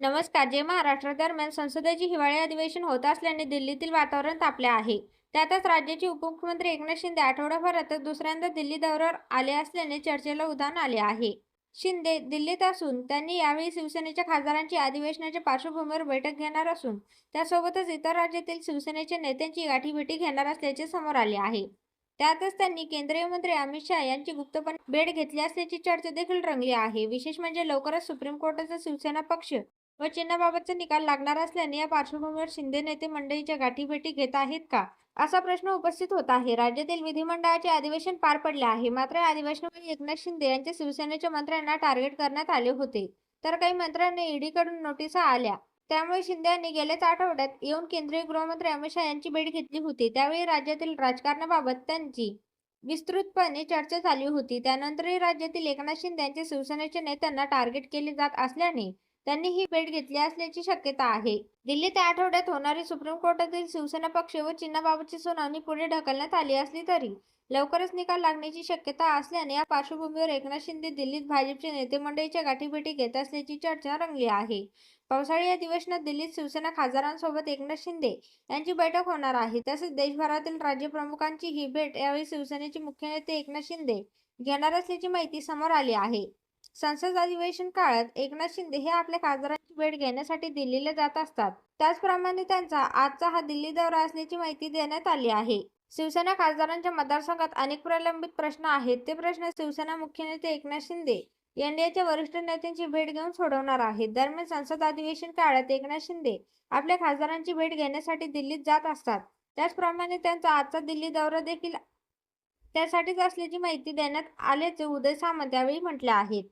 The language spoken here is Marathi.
नमस्कार जे महाराष्ट्र दरम्यान संसदेचे हिवाळी अधिवेशन होत असल्याने दिल्लीतील वातावरण तापले आहे. त्यातच राज्याचे उपमुख्यमंत्री एकनाथ शिंदे आठवड्याभरात दुसऱ्यांदा दिल्ली दौऱ्यावर आले असल्याने चर्चेला उधाण आले आहे. शिंदे दिल्लीत असून त्यांनी यावेळी शिवसेनेच्या खासदारांची अधिवेशनाच्या पार्श्वभूमीवर बैठक घेणार असून त्यासोबतच इतर राज्यातील शिवसेनेच्या नेत्यांची गाठीभेटी घेणार असल्याचे समोर आले आहे. त्यातच त्यांनी केंद्रीय मंत्री अमित शहा यांची गुप्तपणे भेट घेतली असल्याची चर्चा देखील रंगली आहे. विशेष म्हणजे लवकरच सुप्रीम कोर्टाचा शिवसेना पक्ष व चिन्हाबाबतचा निकाल लागणार असल्याने या पार्श्वभूमीवर शिंदे नेते मंडळीच्या गाठीभेटी घेत आहेत का? असा प्रश्न उपस्थित होत आहे. राज्यातील विधिमंडळाचे अधिवेशन पार पडले आहे. मात्र या अधिवेशनामध्ये एकनाथ शिंदे यांच्या शिवसेनेच्या मंत्र्यांना टार्गेट करण्यात आले होते. तर काही मंत्र्यांना ईडीकडून नोटिसा आल्या. त्यामुळे शिंदे यांनी गेल्याच आठवड्यात येऊन केंद्रीय गृहमंत्री अमित शहा यांची भेट घेतली होती. त्यावेळी राज्यातील राजकारणाबाबत त्यांची विस्तृतपणे चर्चा झाली होती. त्यानंतरही राज्यातील एकनाथ शिंदे यांच्या शिवसेनेच्या नेत्यांना टार्गेट केले जात असल्याने त्यांनी ही भेट घेतली असल्याची शक्यता आहे. दिल्लीत या आठवड्यात होणारी सुप्रीम कोर्टातील शिवसेना पक्ष व चिन्हाबाबतची सुनावणी पुढे ढकलण्यात आली असली तरी लवकरच निकाल लागण्याची शक्यता असल्याने या पार्श्वभूमीवर एकनाथ शिंदे दिल्लीत भाजपचे नेते मंडळीच्या गाठीभेटी घेत असल्याची चर्चा रंगली आहे. पावसाळी अधिवेशनात दिल्लीत शिवसेना खासदारांसोबत एकनाथ शिंदे यांची बैठक होणार आहे. तसेच देशभरातील राज्यप्रमुखांची ही भेट यावेळी शिवसेनेचे मुख्य नेते एकनाथ शिंदे घेणार असल्याची माहिती समोर आली आहे. संसद अधिवेशन काळात एकनाथ शिंदे हे आपल्या खासदारांची भेट घेण्यासाठी दिल्लीला जात असतात. त्याचप्रमाणे त्यांचा आजचा हा दिल्ली दौरा असल्याची माहिती देण्यात आली आहे. शिवसेना खासदारांच्या मतदारसंघात अनेक प्रलंबित प्रश्न आहेत. ते प्रश्न शिवसेना मुख्य नेते एकनाथ शिंदे एनडीएच्या वरिष्ठ नेत्यांची भेट घेऊन सोडवणार आहेत. दरम्यान संसद अधिवेशन काळात एकनाथ शिंदे आपल्या खासदारांची भेट घेण्यासाठी दिल्लीत जात असतात. त्याचप्रमाणे त्यांचा आजचा दिल्ली दौरा देखील त्यासाठीच असल्याची माहिती देण्यात आल्याचे उदय सामंत यावेळी म्हटले आहेत.